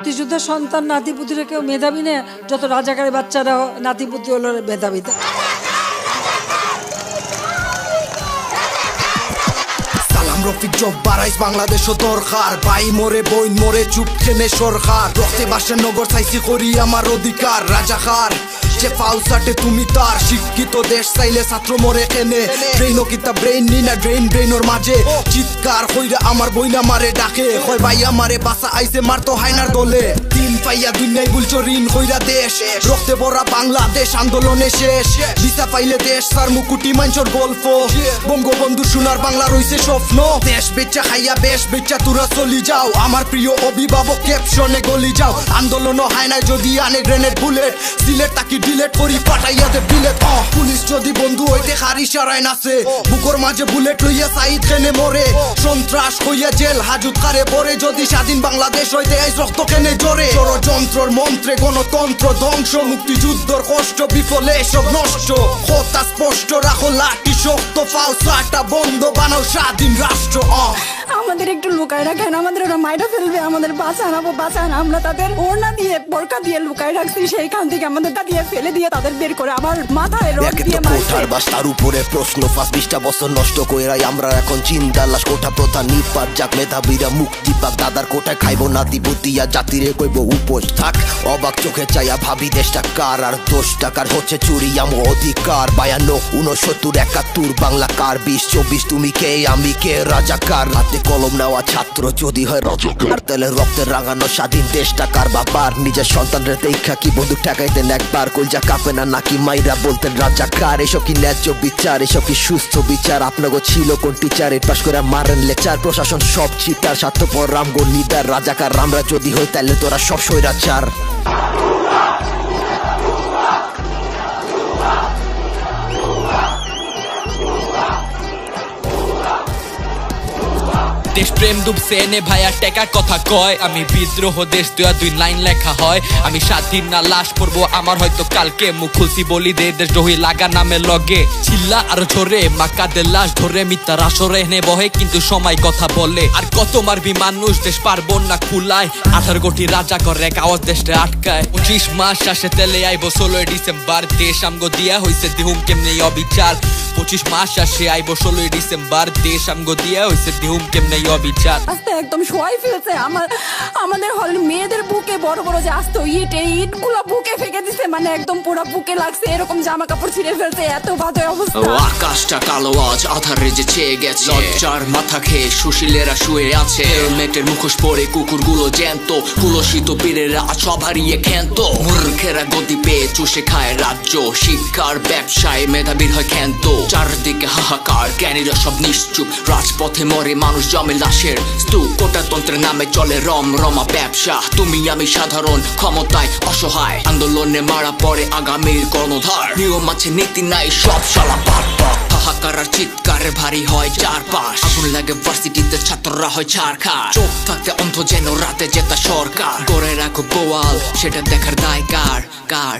মুক্তিযুদ্ধের সন্তান নাতিপুতিরা কেউ মেধাবী নেই, যত রাজাকারের বাচ্চারা নাতিপুতি হলো মেধাবী। রফিক জব বাড়াইস বাংলাদেশও দরকার। ভাই মরে বইন মরে, চুপ খেনে সরকার। রক্তে বাসে নগর চাইছি করি আমার অধিকার, রাজাকার। যে ফাউসাটে তুমি তার। শিক্ষিত দেশ চাইলে ছাত্র মরে কেনে ব্রেইন ও কিতা ব্রেইন নি না ড্রেইন ব্রেইনর মাঝে। চিৎকার কইরা আমার বইনা মারে ডাকে। কয় ভাই আমারে বাসা আইছে মারতো হাইনার দলে। দিন পাইয়া দুনিয়ায় বুলছো ঋণ কইরা দেশ। রক্তে ভরা বাংলাদেশ আন্দোলনে শেষ। ভিসা পাইলে দেশ সার মুকুটি মাঞ্চর গল্প। বঙ্গবন্ধু সোনার বাংলা রইছে স্বপ্ন। দেশ বেচা খাইয়া বেশ বেচা তুরা চলি যাও। আমার প্রিয় অভিভাবক ক্যাপশনে গলি যাও। আন্দোলন হয় না যদি আনে গ্রেনেড বুলেট সিলেট তাকি ডিলেট করি পাঠাইয়া বিলেত বিলেট পুলিশ যদি বন্ধু হইতে হারি সারায় নাচে, বুকর মাঝে বুলেট লইয়া সাইদ কেনে মরে, সন্ত্রাস হইয়া জেল হাজুত কারে পরে, যদি স্বাধীন বাংলাদেশ হইতে এই রক্ত কেনে জোরে ষড়যন্ত্রর মন্ত্রে গণতন্ত্র ধ্বংস, মুক্তিযুদ্ধর কষ্ট বিফলে সব নষ্ট। কথা স্পষ্ট, রাখো লাঠি শক্ত ফাউসাটা বন্ধ বানাও স্বাধীন রাষ্ট্র আমাদের একটু লুকায় রাখেন আমাদের ওরা মাইটা ফেলবে আমাদের বাঁচান আবো বাঁচান। আমরা তাদের ওড়না দিয়ে বোরকা দিয়ে লুকায় রাখছি সেইখান থেকে আমাদের তা দিয়ে ফেলে দিয়ে তাদের বের করে আবার মাথায় তো দিয়ে মারছে। কোঠার বাস তার উপরে প্রশ্ন পাঁচ বিশটা বছর নষ্ট কইরাই আমরা এখন চিন্তা লাশ কোঠা প্রধান নিপাত যাক মেধাবীরা মুক্তি পাক দাদার কোঠায় খাইব নাতি বুতিয়া জাতিরে কইব উপোস থাক। অবাক চোখে চাইয়া ভাবি দেশটা কার আর দোষ টাকার হচ্ছে চুরি আম অধিকার বায়ান্ন উনসত্তর একাত্তর। বাংলা কার বিশ, চব্বিশ, তুমি কে, আমি কে? রাজাকার। হাতে কলম নেওয়া ছাত্র যদি হয় রাজাকার। তাহলে রক্তের রাঙানো স্বাধীন দেশটা কার বাবার? নিজের সন্তানদের দেখা কি বন্ধু ঠেকাইতেন একবার? কলজা কাঁপে না, নাকি মাইরা বলতেন রাজাকার? এসব কি ন্যায্য বিচার? এসব কি সুস্থ বিচার? আপনাগো ছিল কোন টিচার এর পাশ করে মারেন লেকচার। প্রশাসন সব চিটার স্বার্থপর, রামগো লিডার রাজাকার। রামরা যদি হয় তাহলে তোরা সব স্বৈরাচার। দেশপ্রেম ডুবছে এনে ভাইয়া টেকার কথা কয়। আমি বিদ্রোহ দেশ দুয়া দুই লাইন লেখা হয়। আমি স্বাধীন না লাশ পড়ব, আমার হয়তো কালকে মুখ খুলছি বলি দে, দেশ ডহি লাগা নামে লগে। চিল্লা আর ঝরে মাকাদের লাশ ধরে মিথ্যার আসরে এনে বহে, কিন্তু সময় কথা বলে। আর কত মারবি মানুষ, দেশ পারব না কুলায়। আঠারো কোটি রাজা করে এক আওয়াজ দেশটা আটকায়। পঁচিশ মাস আসে তেলে আইবো, ষোলোই ডিসেম্বর, দেশ আমগো দিয়া হইছে দিহুম কেমনি অবিচার। পঁচিশ মাস আসে আইবো ষোলোই ডিসেম্বর। দেশ আমগো দিয়া হইছে দিহুম কেমনে অবিচার? আস্তে একদম শোয়াই ফেলছে। আমার আমাদের হল মেয়েদের বুকে বড় বড় যে আসতো ইট এই ইটগুলো বুকে ফেকে দিছে মানে একদম পুরো বুকে লাগছে এরকম জামা কাপড় ছিঁড়ে ফেলছে এত বাজে অবস্থা। আকাশটা কালো আজ আধারে যে চেয়ে গেছে। লজ্জার মাথা খেয়ে সুশীলেরা শুয়ে আছে। হেলমেটের মুখোশ পরে কুকুরগুলো জ্যান্ত কুলসিত পীরেরা সব হারিয়ে ক্ষান্ত। মূর্খেরা গতি পেয়ে চুষে খায় রাজ্য শিক্ষার ব্যবসায় মেধাবীর হয় ক্ষান্ত। চারদিকে হাহাকার, জ্ঞানীরা সব নিশ্চুপ। রাজপথে মরে মানুষ জমে লাশের স্তূপ। কোটাতন্ত্রের নামে চলে রম, রমা ব্যবসা। তুমি আমি সাধারণ, ক্ষমতায় অসহায়। আন্দোলনে মারা পড়ে আগামীর কর্ণধার নিয়ম আছে, নীতি নাই, সব শালা পাট হাহাকার আর চিৎকারে ভারী হয় চারপাশ। আগুন লাগে ভার্সিটিতে, ছাত্ররা হয় ছাড়খা চোখ থাকতে অন্ধ যেন রাতে জেতা সরকার। করে রাখো গোয়াল সেটা দেখার দায় কার? কার?